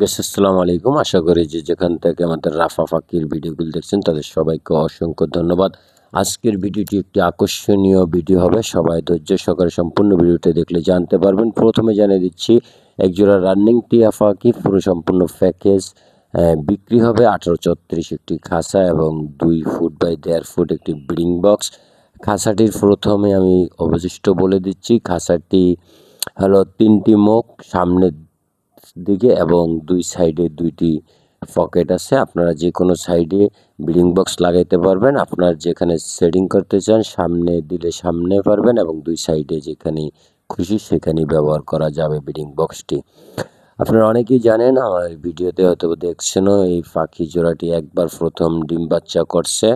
Guess আসসালামু আলাইকুম। আশা করি যে যেখান থেকে আমাদের রাফা ফাকির ভিডিওগুলো দেখছেন, তাদের সবাইকে অসংখ্য ধন্যবাদ। আজকের ভিডিওটি একটি আকর্ষণীয় ভিডিও হবে। সবাই ধৈর্য সহকারে সম্পূর্ণ ভিডিওটা দেখলে জানতে পারবেন। প্রথমে জানিয়ে দিচ্ছি, একজোড়া রানিং টিয়া ফাঁকি, পুরো সম্পূর্ণ প্যাকেজ বিক্রি হবে আঠারো চত্রিশ একটি খাসা এবং দুই ফুট বাই দেড় ফুট একটি ব্রিডিং বক্স। খাসাটির প্রথমে আমি অবশিষ্ট বলে দিচ্ছি, খাসাটি হলো তিনটি মুখ, সামনের দিকে এবং দুই সাইডে দুইটি পকেট আছে। আপনারা যে কোনো সাইডে ব্রিডিং বক্স লাগাইতে পারবেন। আপনার যেখানে সেটিং করতে চান, সামনে দিলে সামনে পারবেন এবং দুই সাইডে যেখানে খুশি সেখানেই ব্যবহার করা যাবে ব্রিডিং বক্সটি। আপনারা অনেকেই জানেন, আমার ভিডিওতে হয়তো দেখছেনও, এই পাখি জোড়াটি একবার প্রথম ডিম বাচ্চা করছে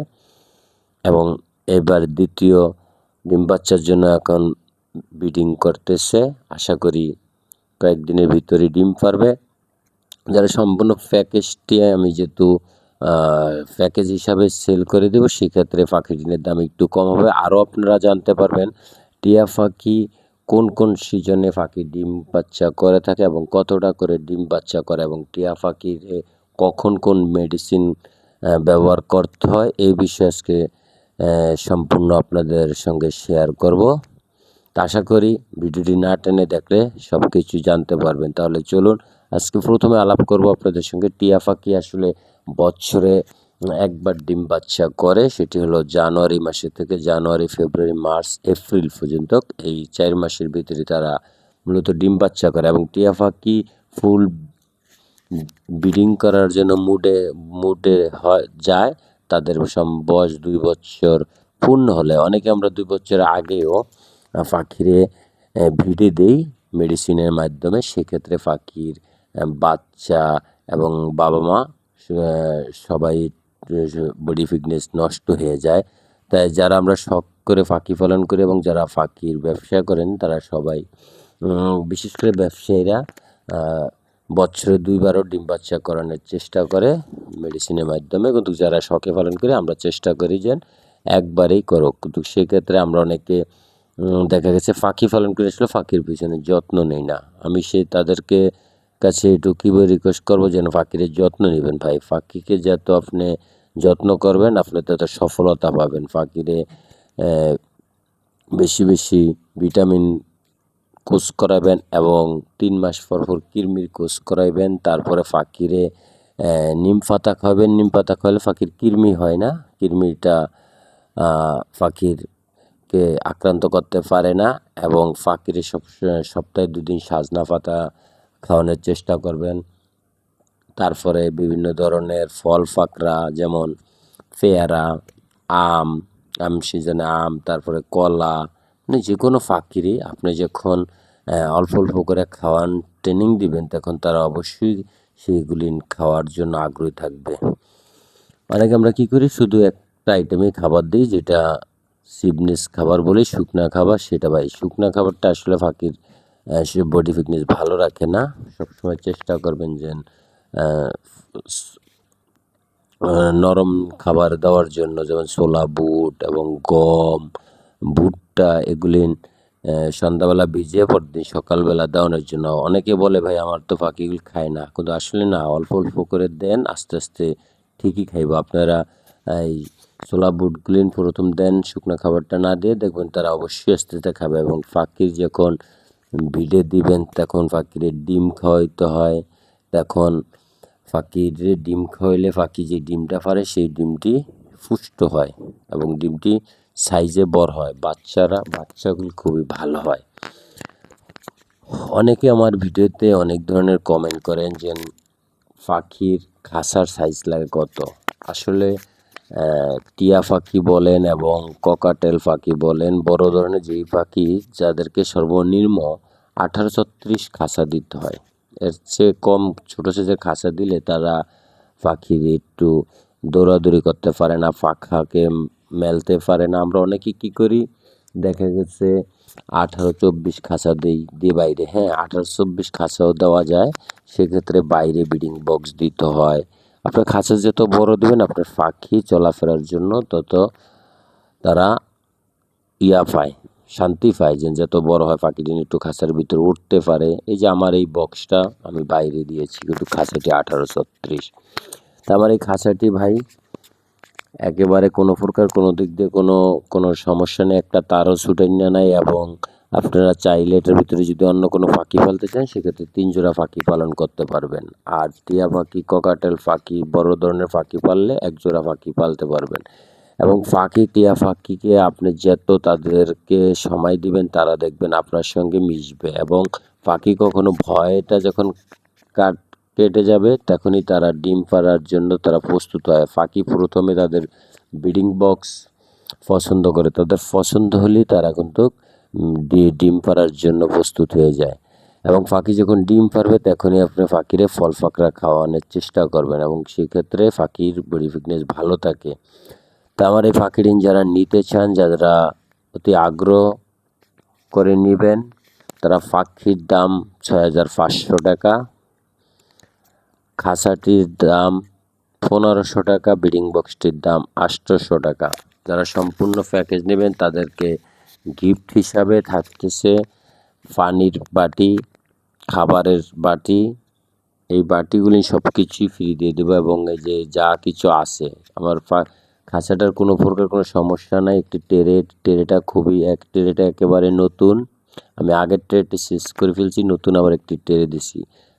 এবং এবার দ্বিতীয় ডিম বাচ্চার জন্য এখন ব্রিডিং করতেছে। আশা করি কয়েকদিনের ভিতরে ডিম পারবে। যারা সম্পূর্ণ প্যাকেজটি আমি যেহেতু প্যাকেজ হিসাবে সেল করে দেবো, সেক্ষেত্রে পাখি ডিমের দাম একটু কম হবে। আরও আপনারা জানতে পারবেন টিয়া পাখি কোন কোন সিজনে পাখি ডিম বাচ্চা করে থাকে এবং কতটা করে ডিম বাচ্চা করে এবং টিয়া পাখির কখন কোন মেডিসিন ব্যবহার করতে হয়, এই বিষয়ে আজকে সম্পূর্ণ আপনাদের সঙ্গে শেয়ার করব। তা আশা করি ভিডিওটি না টেনে দেখলে সব কিছু জানতে পারবেন। তাহলে চলুন আজকে প্রথমে আলাপ করব আপনাদের সঙ্গে। টিয়া পাখি আসলে বছরে একবার ডিম বাচ্চা করে, সেটি হলো জানুয়ারি মাসে থেকে জানুয়ারি, ফেব্রুয়ারি, মার্চ, এপ্রিল পর্যন্ত। এই চার মাসের ভিতরে তারা মূলত ডিম বাচ্চা করে এবং টিয়া পাখি ফুল ব্রিডিং করার জন্য মুডে মুডে হয়, যায়। তাদের বয়স দুই বছর পূর্ণ হলে, অনেকে আমরা দুই বছর আগেও পাখিরে ভিডে দেই মেডিসিনের মাধ্যমে। সেক্ষেত্রে পাখির বাচ্চা এবং বাবা মা সবাই বডি ফিটনেস নষ্ট হয়ে যায়। তাই যারা আমরা শখ করে ফাঁকি পালন করি এবং যারা ফাঁকির ব্যবসা করেন, তারা সবাই বিশেষ করে ব্যবসায়ীরা বছরে দুইবারও ডিম বাচ্চা করানোর চেষ্টা করে মেডিসিনের মাধ্যমে। কিন্তু যারা শখে পালন করে, আমরা চেষ্টা করি যেন একবারেই করুক। কিন্তু সেক্ষেত্রে আমরা অনেকে দেখা গেছে ফাঁকি পালন করে আসলে ফাঁকির পিছনে যত্ন নেই। না, আমি সে তাদেরকে কাছে একটু কীভাবে রিকোয়েস্ট করব যেন ফাঁকির যত্ন নেবেন ভাই। ফাঁকিকে যত আপনি যত্ন করবেন, আপনি তত সফলতা পাবেন। ফাঁকিরে বেশি বেশি ভিটামিন কোর্স করাবেন এবং তিন মাস পর পর কৃমির কোর্স করাইবেন। তারপরে ফাঁকিরে নিম পাতা খাওয়াবেন। নিম পাতা খাওয়ালে ফাঁকির কৃমি হয় না। কৃমিটা ফাঁকিরকে আক্রান্ত করতে পারে না এবং ফাঁকিরে সব, সপ্তাহে দুদিন সাজনা পাতা খাওয়ানোর চেষ্টা করবেন। তারপরে বিভিন্ন ধরনের ফল ফাঁকরা, যেমন পেয়ারা, আম আম সিজনে আম, তারপরে কলা মানে যে কোনো ফাঁকিরই আপনি যখন অল্প অল্প করে খাওয়ান ট্রেনিং দিবেন, তখন তারা অবশ্যই সেইগুলি খাওয়ার জন্য আগ্রহী থাকবে। অনেকে আমরা কি করি? শুধু একটা আইটেমই খাবার দিই, যেটা সিবনেস খাবার বলি শুকনা খাবার সেটা ভাই। শুকনা খাবারটা আসলে ফাঁকির সে বডি ফিটনেস ভালো রাখে না। সবসময় চেষ্টা করবেন যে নরম খাবার দেওয়ার জন্য যেমন ছোলা, বুট এবং গম, ভুট্টা এগুলি সন্ধ্যাবেলা ভিজিয়ে পরদিন সকালবেলা দেওয়ানোর জন্য। অনেকে বলে, ভাই, আমার তো পাখিগুলি খায় না। কিন্তু আসলে না, অল্প অল্প করে দেন, আস্তে আস্তে ঠিকই খাইব। আপনারা এই ছোলা বুটগুলিন প্রথম দেন শুকনো খাবারটা না দিয়ে দেখবেন তারা অবশ্যই আস্তে আস্তে খাবে এবং ফাঁকির যখন ভিডে দিবেন, তখন পাখির ডিম খাওয়াইতে হয়। তখন পাখির ডিম খাওয়াইলে পাখি যে ডিমটা পারে, সেই ডিমটি পুষ্ট হয় এবং ডিমটি সাইজে বড় হয়। বাচ্চারা, বাচ্চাগুলি খুবই ভালো হয়। অনেকে আমার ভিডিওতে অনেক ধরনের কমেন্ট করেন যে পাখির খাসার সাইজ লাগে কত? আসলে টিয়া পাখি বলেন এবং ককাটেল পাখি বলেন, বড় ধরনের যেই পাখি যাদেরকে সর্বনিম্ন আঠারো ছত্রিশ খাসা দিতে হয়। এর চেয়ে কম ছোটো সাইজের খাসা দিলে তারা পাখির একটু দৌড়াদৌড়ি করতে পারে না পাখাকে মেলতে পারে না। আমরা অনেকে কি করি? দেখা গেছে আঠারো চব্বিশ খাঁচা দিই, দিয়ে বাইরে। হ্যাঁ আঠারো চব্বিশ খাঁচাও দেওয়া যায়। সেক্ষেত্রে বাইরে ব্রিডিং বক্স দিতে হয়। আপনার খাঁচা যত বড় দেবেন, আপনার পাখি চলাফেরার জন্য তত তারা ইয়া পায়, শান্তি পায় যে যত বড় হয় পাখিটি একটু খাঁচার ভিতরে উঠতে পারে। এই যে আমার এই বক্সটা আমি বাইরে দিয়েছি, কিন্তু খাঁচাটি আঠারো ছত্রিশ। তা আমার এই খাঁচাটি ভাই একেবারে কোনো প্রকার কোনো দিক দিয়ে কোনো কোনো সমস্যা নেই, একটা তারও ছুটে না, নাই, এবং আপনারা চাইলে এটার ভিতরে যদি অন্য কোনো পাখি পালতে চান, সেক্ষেত্রে তিন জোড়া পাখি পালন করতে পারবেন। আর টিয়া পাখি ককাটেল পাখি বড় ধরনের পাখি পাললে এক জোড়া পালতে পারবেন। এবং ফাঁকি, টিয়া ফাঁকিকে আপনি যত তাদেরকে সময় দিবেন, তারা দেখবেন আপনার সঙ্গে মিশবে। এবং ফাঁকি কখনো ভয়টা যখন কাট, কেটে যাবে, তখনই তারা ডিম পাড়ার জন্য তারা প্রস্তুত হয়। ফাঁকি প্রথমে তাদের ব্রিডিং বক্স পছন্দ করে। তাদের পছন্দ হলেই তারা কিন্তু ডিম পাড়ার জন্য প্রস্তুত হয়ে যায়। এবং ফাঁকি যখন ডিম পারবে তখনই আপনি পাখিরে ফল ফাকড়া খাওয়ানোর চেষ্টা করবেন এবং সেক্ষেত্রে পাখির বডি ফিটনেস ভালো থাকে। তা আমার এই পাখির ডিম যারা নিতে চান, যারা অতি আগ্রহ করে নেবেন, তারা পাখির দাম ছয় হাজার পাঁচশো টাকা, খাসাটির দাম পনেরোশো টাকা ব্রিডিং বক্সটির দাম আটশোশো টাকা। যারা সম্পূর্ণ প্যাকেজ নেবেন, তাদেরকে গিফট হিসাবে থাকতেছে পানির বাটি, খাবারের বাটি। এই বাটিগুলি সব কিছুই ফ্রি দিয়ে দেবো এবং এই যে যা কিছু আছে, আমার খাঁচাটার কোনো প্রকার কোনো সমস্যা নাই। একটি টেরে, টেরেটা খুবই, এক টেরেটা একেবারে নতুন। আমি আগের ট্রেটি শেষ করে ফেলছি, নতুন আবার একটি টেরে দিছি।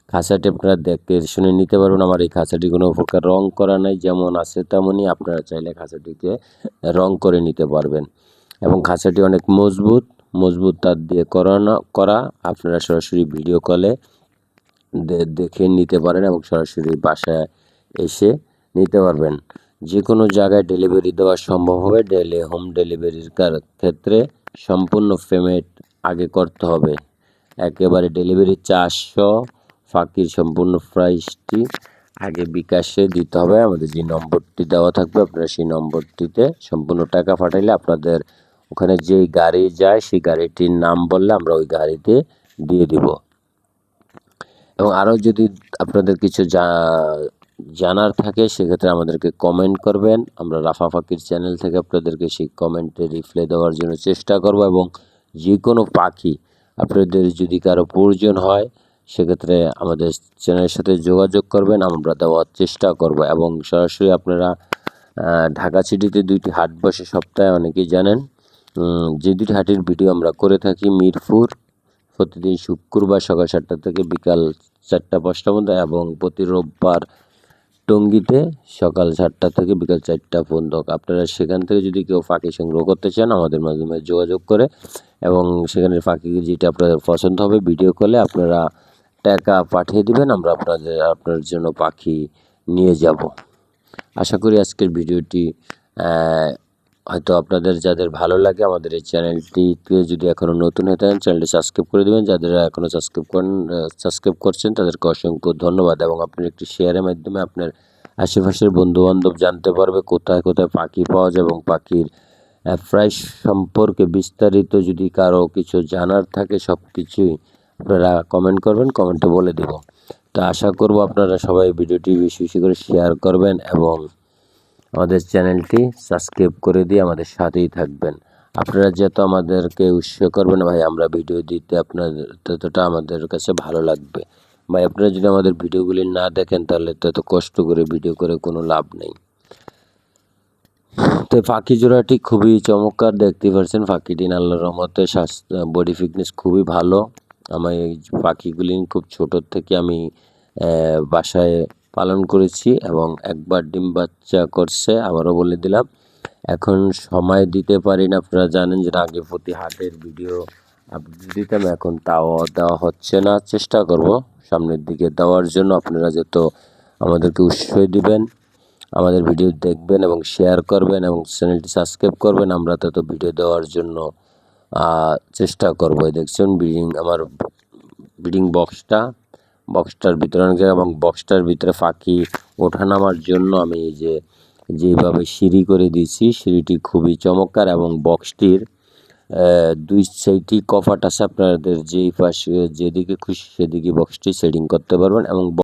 খাঁচাটি আপনারা দেখে শুনে নিতে পারবেন আমার এই খাঁচাটি কোনো প্রকার রং করা নাই, যেমন আছে তেমনই আপনারা চাইলে খাঁচাটিকে রং করে নিতে পারবেন। এবং খাঁচাটি অনেক মজবুত। মজবুত তার দিয়ে করানো, করা। আপনারা সরাসরি ভিডিও কলে দেখে নিতে পারেন এবং সরাসরি বাসায় এসে নিতে পারবেন। যে কোনো জায়গায় ডেলিভারি দেওয়া সম্ভব হবে। ডেলি হোম ডেলিভারির ক্ষেত্রে সম্পূর্ণ পেমেন্ট আগে করতে হবে। একেবারে ডেলিভারি চারশো ফাঁকির সম্পূর্ণ প্রাইসটি আগে বিকাশে দিতে হবে। আমাদের যে নম্বরটি দেওয়া থাকবে, আপনারা সেই নম্বরটিতে সম্পূর্ণ টাকা পাঠাইলে আপনাদের ওখানে যেই গাড়ি যায়, সেই গাড়িটির নাম বললে আমরা ওই গাড়িতে দিয়ে দিব। এবং আরও যদি আপনাদের কিছু জানার থাকে, সেক্ষেত্রে আমাদেরকে কমেন্ট করবেন। আমরা রাফা ফাকির চ্যানেল থেকে আপনাদেরকে সেই কমেন্টে রিপ্লাই দেওয়ার জন্য চেষ্টা করব এবং যে কোনো পাখি আপনাদের যদি কারও প্রয়োজন হয়, সেক্ষেত্রে আমাদের চ্যানেলের সাথে যোগাযোগ করবেন, আমরা দেওয়ার চেষ্টা করব। এবং সরাসরি আপনারা ঢাকা সিটিতে দুইটি হাট বসে সপ্তাহে অনেকেই জানেন। যে দুটি হাটের ভিডিও আমরা করে থাকি, মিরপুর, প্রতিদিন শুক্রবার সকাল সাতটা থেকে বিকাল চারটা, পাঁচটার মধ্যে এবং প্রতি রোববার টঙ্গিতে সকাল সাতটা থেকে বিকাল চারটা পর্যন্ত। আপনারা সেখান থেকে যদি কেউ পাখি সংগ্রহ করতে চান, আমাদের মাধ্যমে যোগাযোগ করে এবং সেখানে পাখি যেটা আপনাদের পছন্দ হবে, ভিডিও কলে আপনারা টাকা পাঠিয়ে দিবেন, আমরা আপনাদের, আপনার জন্য পাখি নিয়ে যাব। আশা করি আজকের ভিডিওটি হয়তো আপনাদের যাদের ভালো লাগে আমাদের এই চ্যানেলটিতে যদি এখনও নতুন হয়ে থাকেন, চ্যানেলটি সাবস্ক্রাইব করে দেবেন। যাদের এখনও সাবস্ক্রাইব করেন সাবস্ক্রাইব করছেন, তাদেরকে অসংখ্য ধন্যবাদ এবং আপনার একটি শেয়ারের মাধ্যমে আপনার আশেপাশের বন্ধুবান্ধব জানতে পারবে কোথায় কোথায় পাখি পাওয়া যায় এবং পাখির প্রাইস সম্পর্কে বিস্তারিত যদি কারও কিছু জানার থাকে সব কিছুই আপনারা কমেন্ট করবেন কমেন্টে বলে দেব। তো আশা করব আপনারা সবাই ভিডিওটি বেশি বেশি করে শেয়ার করবেন এবং আমাদের চ্যানেলটি সাবস্ক্রাইব করে দিয়ে আমাদের সাথেই থাকবেন। আপনারা যত আমাদেরকে উৎসাহ করবেন, ভাই, আমরা ভিডিও দিতে আপনাদের ততটা আমাদের কাছে ভালো লাগবে। ভাই, আপনারা যদি আমাদের ভিডিওগুলি না দেখেন, তাহলে তত কষ্ট করে ভিডিও করে কোনো লাভ নেই। তো পাখি জোড়াটি খুবই চমৎকার, দেখতে পাচ্ছেন পাখিটি আল্লাহর রহমতে স্বাস্থ্য বডি ফিটনেস খুবই ভালো। আমি এই পাখিগুলি খুব ছোটোর থেকে আমি বাসায় পালন করেছি এবং একবার ডিম বাচ্চা করছে আবারও বলে দিলাম। এখন সময় দিতে পারি না, আপনারা জানেন যে আগে প্রতি হাটের ভিডিও আপডেট দিতাম, এখন তাও দেওয়া হচ্ছে না। চেষ্টা করব সামনের দিকে দেওয়ার জন্য, আপনারা যত আমাদেরকে উৎসাহ দিবেন, আমাদের ভিডিও দেখবেন এবং শেয়ার করবেন এবং চ্যানেলটি সাবস্ক্রাইব করবেন, আমরা তত ভিডিও দেওয়ার জন্য চেষ্টা করব। দেখছেন, বিডিং, আমার বিডিং বক্সটা বক্সটার ভিতরে অনেক জায়গায় এবং বক্সটার ভিতরে ফাঁকি ওঠানামার জন্য আমি এই যে, যেভাবে সিঁড়ি করে দিয়েছি, সিঁড়িটি খুবই চমৎকার এবং বক্সটির দুই সাইডই কফাট আছে। আপনাদের যেই পাশে যেদিকে খুশি সেদিকে বক্সটি সেটিং করতে পারবেন এবং